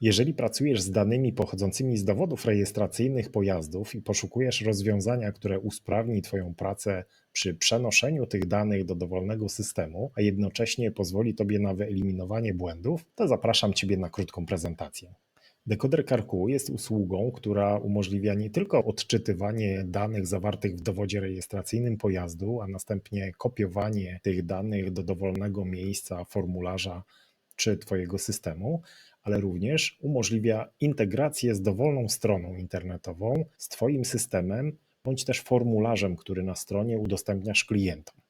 Jeżeli pracujesz z danymi pochodzącymi z dowodów rejestracyjnych pojazdów i poszukujesz rozwiązania, które usprawni Twoją pracę przy przenoszeniu tych danych do dowolnego systemu, a jednocześnie pozwoli Tobie na wyeliminowanie błędów, to zapraszam Ciebie na krótką prezentację. Decoder CarQ jest usługą, która umożliwia nie tylko odczytywanie danych zawartych w dowodzie rejestracyjnym pojazdu, a następnie kopiowanie tych danych do dowolnego miejsca, formularza czy Twojego systemu, ale również umożliwia integrację z dowolną stroną internetową, z Twoim systemem, bądź też formularzem, który na stronie udostępniasz klientom.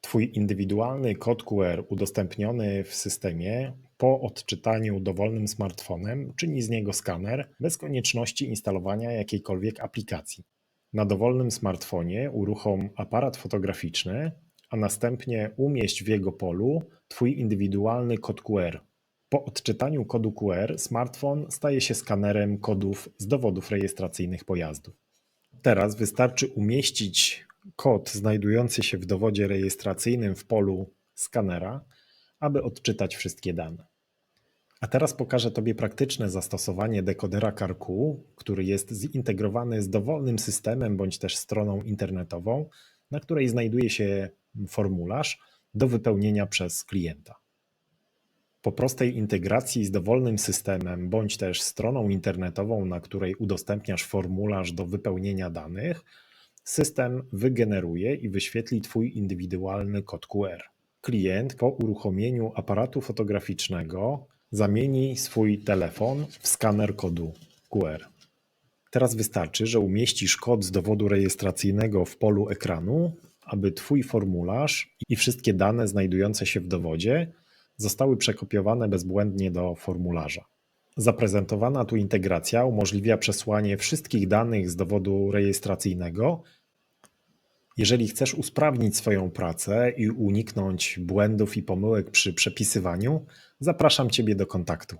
Twój indywidualny kod QR udostępniony w systemie po odczytaniu dowolnym smartfonem czyni z niego skaner bez konieczności instalowania jakiejkolwiek aplikacji. Na dowolnym smartfonie uruchom aparat fotograficzny, a następnie umieść w jego polu Twój indywidualny kod QR. Po odczytaniu kodu QR smartfon staje się skanerem kodów z dowodów rejestracyjnych pojazdów. Teraz wystarczy umieścić kod znajdujący się w dowodzie rejestracyjnym w polu skanera, aby odczytać wszystkie dane. A teraz pokażę Tobie praktyczne zastosowanie dekodera CarQ, który jest zintegrowany z dowolnym systemem bądź też stroną internetową, na której znajduje się formularz do wypełnienia przez klienta. Po prostej integracji z dowolnym systemem bądź też stroną internetową, na której udostępniasz formularz do wypełnienia danych, system wygeneruje i wyświetli Twój indywidualny kod QR. Klient po uruchomieniu aparatu fotograficznego zamieni swój telefon w skaner kodu QR. Teraz wystarczy, że umieścisz kod z dowodu rejestracyjnego w polu ekranu, aby Twój formularz i wszystkie dane znajdujące się w dowodzie zostały przekopiowane bezbłędnie do formularza. Zaprezentowana tu integracja umożliwia przesłanie wszystkich danych z dowodu rejestracyjnego. Jeżeli chcesz usprawnić swoją pracę i uniknąć błędów i pomyłek przy przepisywaniu, zapraszam Ciebie do kontaktu.